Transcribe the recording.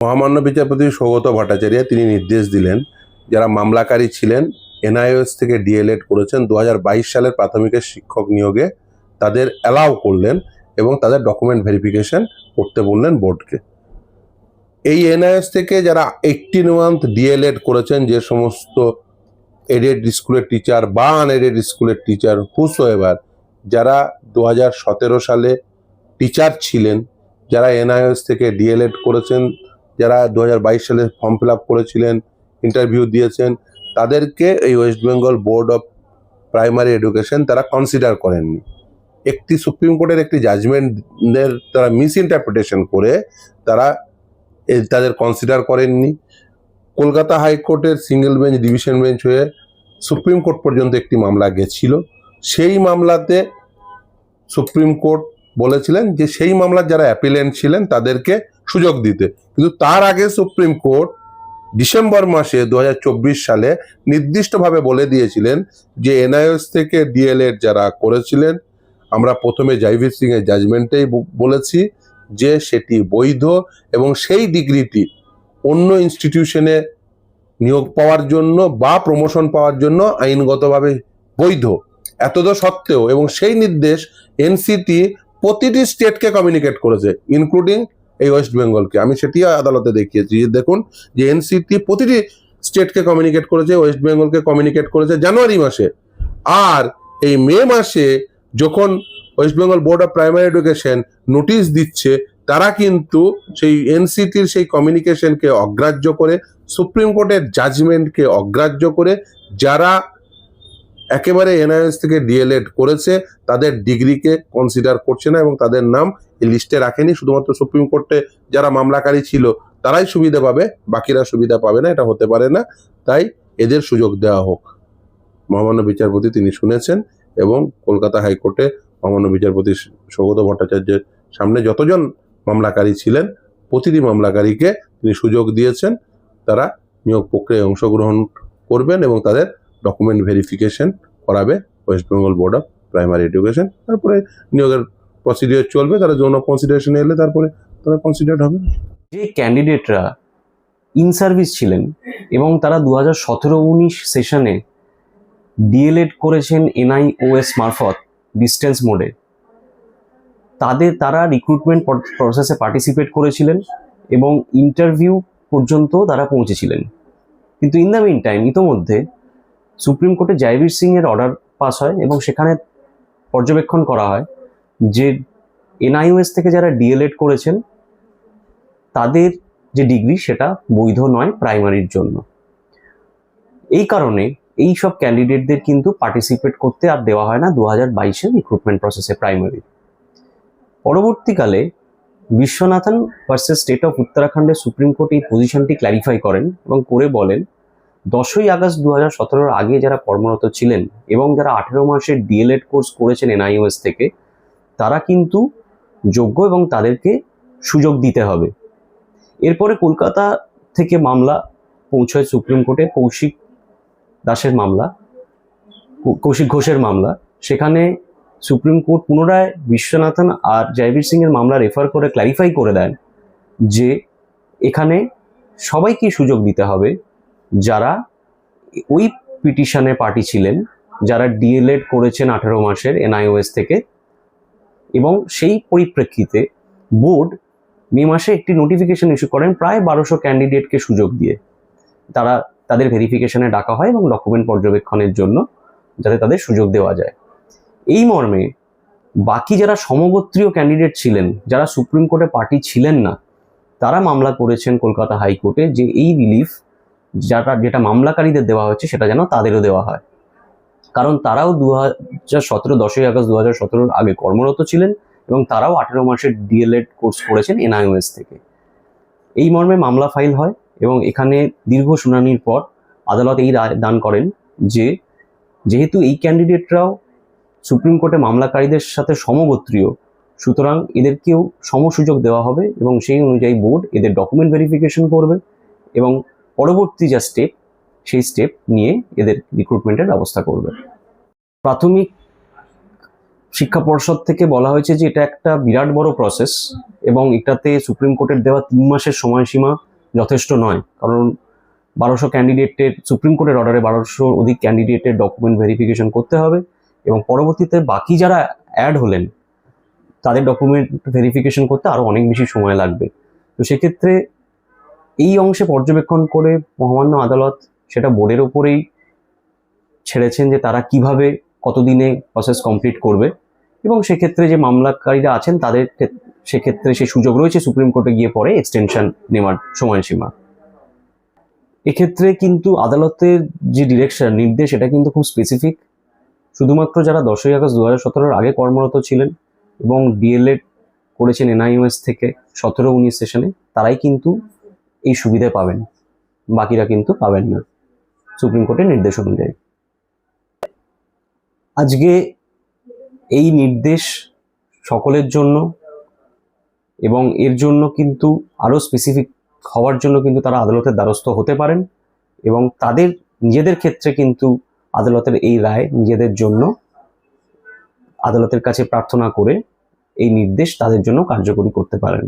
মহামান্য বিচারপতি সৌগত ভট্টাচার্য তিনি নির্দেশ দিলেন, যারা মামলাকারী ছিলেন, এনআইএস থেকে ডিএলএড করেছেন, দু হাজার বাইশ সালের প্রাথমিকের শিক্ষক নিয়োগে তাদের অ্যালাউ করলেন এবং তাদের ডকুমেন্ট ভেরিফিকেশন করতে বললেন বোর্ডকে। এই এনআইএস থেকে যারা এইটিন মান্থ ডিএলএড করেছেন, যে সমস্ত এডেড স্কুলের টিচার বা আনএডেড স্কুলের টিচার হুসো এবার যারা দু হাজার সতেরো সালে টিচার ছিলেন, যারা এনআইএস থেকে ডিএলএড করেছেন যারা দু হাজার বাইশ সালে ফর্ম ফিল করেছিলেন ইন্টারভিউ দিয়েছেন, তাদেরকে এই west Bengal board of primary education তারা কনসিডার করেননি। একটি সুপ্রিম কোর্টের একটি জাজমেন্টের তারা মিস ইন্টারপ্রিটেশন করে তারা তাদের কনসিডার করেননি। কলকাতা হাইকোর্টের সিঙ্গেল বেঞ্চ ডিভিশন বেঞ্চ হয়ে সুপ্রিম কোর্ট পর্যন্ত একটি মামলা গেছিল। সেই মামলাতে সুপ্রিম কোর্ট বলেছিলেন যে সেই মামলার যারা অ্যাপিলেন্ট ছিলেন, তাদেরকে সুযোগ দিতে। কিন্তু তার আগে সুপ্রিম কোর্ট ডিসেম্বর মাসে দু হাজার চব্বিশ সালে নির্দিষ্টভাবে বলে দিয়েছিলেন যে এনআইএস থেকে ডিএলএড যারা করেছিলেন, আমরা প্রথমে জাইভির সিং এর জাজমেন্টেই বলেছি যে সেটি বৈধ এবং সেই ডিগ্রিটি অন্য ইনস্টিটিউশনে নিয়োগ পাওয়ার জন্য বা প্রমোশন পাওয়ার জন্য আইনগতভাবে বৈধ। এতদ সত্ত্বেও এবং সেই নির্দেশ এনসিটি প্রতিটি স্টেটকে কমিউনিকেট করেছে ইনক্লুডিং এই ওয়েস্ট বেঙ্গলকে। আমি সেটি আদালতে দেখিয়েছি। দেখুন, যে এনসিটি প্রতিটি স্টেটকে কমিউনিকেট করেছে, ওয়েস্ট বেঙ্গলকে কমিউনিকেট করেছে জানুয়ারি মাসে। আর এই মে মাসে যখন west Bengal board of primary education notice দিচ্ছে, তারা কিন্তু সেই এনসিটির সেই কমিউনিকেশনকে অগ্রাহ্য করে, সুপ্রিম কোর্টের জাজমেন্টকে অগ্রাহ্য করে, যারা একেবারে এনআইএস থেকে ডিএলএড করেছে, তাদের ডিগ্রিকে কনসিডার করছে না এবং তাদের নাম এই লিস্টে রাখেনি। শুধুমাত্র সুপ্রিম কোর্টে যারা মামলাকারী ছিল, তারাই সুবিধা পাবে, বাকিরা সুবিধা পাবে না, এটা হতে পারে না। তাই এদের সুযোগ দেওয়া হোক। মহামান্য বিচারপতি তিনি শুনেছেন এবং কলকাতা হাইকোর্টে মহামান্য বিচারপতি সৌগত ভট্টাচার্যের সামনে যতজন মামলাকারী ছিলেন, প্রতিটি মামলাকারীকে তিনি সুযোগ দিয়েছেন। তারা নিয়োগ প্রক্রিয়ায় অংশগ্রহণ করবেন এবং তাদের ডকুমেন্ট ভেরিফিকেশন করাবে west Bengal board of primary education তারপরে নিয়োগের প্রসিডিওর চলবে, তারা যৌন কনসিডারেশন এলে তারপরে তারা কনসিডার্ড হবে। যে ক্যান্ডিডেটরা ইন সার্ভিস ছিলেন এবং তারা দু হাজার সতেরো উনিশ সেশনে ডিএলএড করেছেন এনআইওএস মারফত ডিস্টেন্স মোডে তাদের, তারা রিক্রুটমেন্ট প্রসেসে পার্টিসিপেট করেছিলেন এবং ইন্টারভিউ পর্যন্ত তারা পৌঁছেছিলেন। কিন্তু ইন দ্য মিন টাইম ইতোমধ্যে সুপ্রিম কোর্টে জয়বীর সিং এর অর্ডার পাস হয় এবং সেখানে পর্যবেক্ষণ করা হয় যে এনআইওএস থেকে যারা ডিএলএড করেছেন, তাদের যে ডিগ্রি সেটা বৈধ নয় প্রাইমারির জন্য। এই কারণে এই সব ক্যান্ডিডেটদের কিন্তু পার্টিসিপেট করতে আর দেওয়া হয় না দু হাজার বাইশের রিক্রুটমেন্ট প্রসেসে প্রাইমারি পরবর্তীকালে বিশ্বনাথন ভার্সেস স্টেট অফ উত্তরাখণ্ডের সুপ্রিম কোর্ট এই পজিশনটি ক্ল্যারিফাই করেন এবং করে বলেন দশই আগস্ট দু হাজার সতেরোর আগে যারা কর্মরত ছিলেন এবং যারা আঠেরো মাসের ডিএলএড কোর্স করেছেন এনআইওএস থেকে, তারা কিন্তু যোগ্য এবং তাদেরকে সুযোগ দিতে হবে। এরপরে কলকাতা থেকে মামলা পৌঁছয় সুপ্রিম কোর্টে, কৌশিক দাসের মামলা কৌশিক ঘোষের মামলা। সেখানে সুপ্রিম কোর্ট পুনরায় বিশ্বনাথন আর জয়বীর সিং এর মামলা রেফার করে ক্ল্যারিফাই করে দেন যে এখানে সবাইকে সুযোগ দিতে হবে। যারা ওই পিটিশনে পার্টি ছিলেন, যারা ডিএলএড করেছেন আঠেরো মাসের এনআইওএস থেকে, এবং সেই পরিপ্রেক্ষিতে বোর্ড মে মাসে একটি নোটিফিকেশন ইস্যু করেন প্রায় বারোশো ক্যান্ডিডেটকে সুযোগ দিয়ে। তারা তাদের ভেরিফিকেশনে ডাকা হয় এবং ডকুমেন্ট পর্যবেক্ষণের জন্য যাতে তাদের সুযোগ দেওয়া যায়। এই মর্মে বাকি যারা সমগোত্রীয় ক্যান্ডিডেট ছিলেন, যারা সুপ্রিম কোর্টে পার্টি ছিলেন না, তারা মামলা করেছেন কলকাতা হাইকোর্টে যে এই রিলিফ যারা যেটা মামলাকারীদের দেওয়া হচ্ছে সেটা যেন তাদেরও দেওয়া হয়। কারণ তারাও দু হাজার সতেরো, দশই আগস্ট দু হাজার সতেরোর আগে কর্মরত ছিলেন এবং তারাও আঠেরো মাসের ডিএলএড কোর্স করেছেন এনআইওএস থেকে। এই মর্মে মামলা ফাইল হয় এবং এখানে দীর্ঘ শুনানির পর আদালত এই রায় দান করেন যে যেহেতু এই ক্যান্ডিডেটরাও সুপ্রিম কোর্টে মামলাকারীদের সাথে সমগোত্রীয়, সুতরাং এদেরকেও সমসুযোগ দেওয়া হবে এবং সেই অনুযায়ী বোর্ড এদের ডকুমেন্ট ভেরিফিকেশন করবে এবং পরবর্তী যা স্টেপ সেই স্টেপ নিয়ে এদের রিক্রুটমেন্টের ব্যবস্থা করবে। প্রাথমিক শিক্ষা পর্ষদ থেকে বলা হয়েছে যে এটা একটা বিরাট বড় প্রসেস এবং এটাতে সুপ্রিম কোর্টের দেওয়া তিন মাসের সময়সীমা যথেষ্ট নয়। কারণ বারোশো ক্যান্ডিডেটের সুপ্রিম কোর্টের অর্ডারে বারোশো অধিক ক্যান্ডিডেটের ডকুমেন্ট ভেরিফিকেশন করতে হবে এবং পরবর্তীতে বাকি যারা অ্যাড হলেন, তাদের ডকুমেন্ট ভেরিফিকেশন করতে আরও অনেক বেশি সময় লাগবে। তো সেক্ষেত্রে এই অংশে পর্যবেক্ষণ করে মহামান্য আদালত সেটা বোর্ডের ওপরেই ছেড়েছেন যে তারা কীভাবে কতদিনে প্রসেস কমপ্লিট করবে। এবং সেক্ষেত্রে যে মামলাকারীরা আছেন, তাদের সেক্ষেত্রে সে সুযোগ রয়েছে, সুপ্রিম কোর্টে গিয়ে পরে এক্সটেনশন নেওয়ার সময়সীমা। এক্ষেত্রে কিন্তু আদালতের যে ডিরেকশন নির্দেশ, এটা কিন্তু খুব স্পেসিফিক শুধুমাত্র যারা দশই আগস্ট দু হাজার সতেরোর আগে কর্মরত ছিলেন এবং ডিএলএড করেছেন এনআইওএস থেকে সতেরো, উনিশ সেশনে, তারাই কিন্তু এই সুবিধা পাবেন। বাকিরা কিন্তু পাবেন না। সুপ্রিম কোর্টের নির্দেশ অনুযায়ী। আজকে এই নির্দেশ সকলের জন্য এবং এর জন্য কিন্তু আরও স্পেসিফিক হওয়ার জন্য কিন্তু তারা আদালতের দ্বারস্থ হতে পারেন এবং তাদের নিজেদের ক্ষেত্রে কিন্তু আদালতের এই রায় নিজেদের জন্য আদালতের কাছে প্রার্থনা করে এই নির্দেশ তাদের জন্য কার্যকরী করতে পারেন।